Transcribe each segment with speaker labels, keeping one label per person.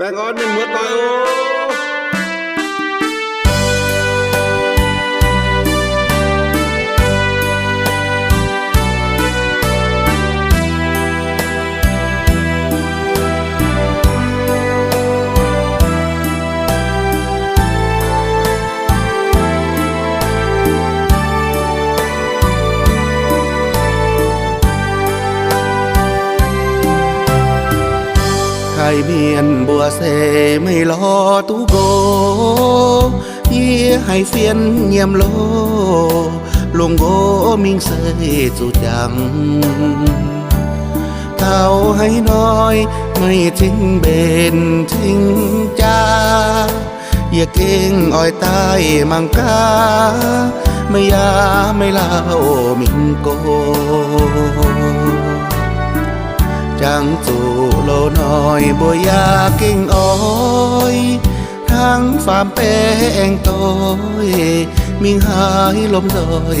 Speaker 1: แป้งออน หนึ่งมือต่อยโอ้
Speaker 2: ไข่เมียนบัวเซไม่รอตูโกเยี่ยให้เฟียนเยี่ยมโล ลงโกมิงเซจุจังเท่าให้น้อย ไม่ทิ้งเบนทิ้งจ้าอย่าเก่งอ้อยใต้มังกา ไม่ยาไม่เล่ามิงโกจังจู่ โลน้อยบัวยาเก่งอ้อยทั้งฟาร์มแป้งโตยมิงหายลมดอย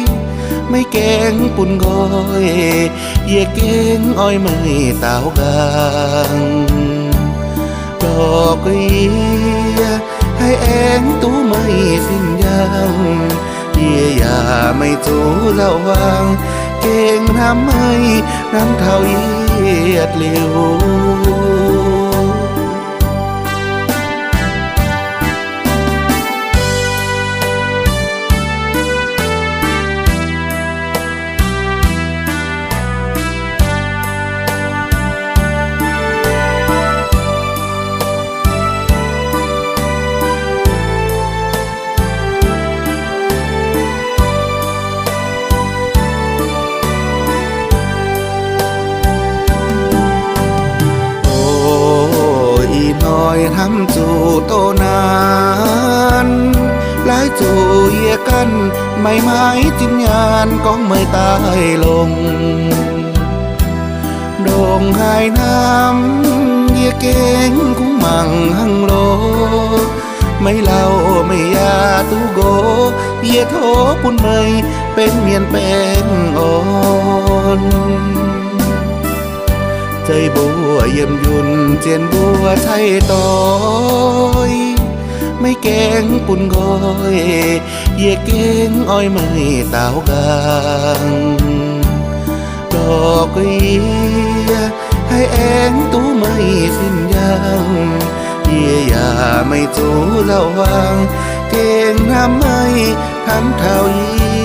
Speaker 2: ไม่เก่งปุ่นก้อยเย่เก่งอ้อยไม่เต่ากลางดอกเรียให้แองตู้ไม่สิ้นยังเยียยาไม่จูระวัง เก่งน้ำไม่น้ำเท่าเยียดเหลียว น้อยทำจู่โตนานหลายจู่เยียกันไม่ไม้จินยานก้องไม่ตายลงโด่งหายน้ำเยียเก่งคุ้งมังหังโลไม่เล่าไม่ยาตูโกเยียโทปุ่นเมยเป็นเมียนแป้งอ่อน ใจบัวเยี่ยมยุนเจียนบัวไทยตอยไม่แกงปุ่นกอยเยี่ยเก่งอ้อยไม่เต่ากางดอกเอียให้แองตู้ไม่สิ้นยังเยี่ยอย่าไม่จูเล่าวางเก่งน้ำไม่ทำเท่าเยี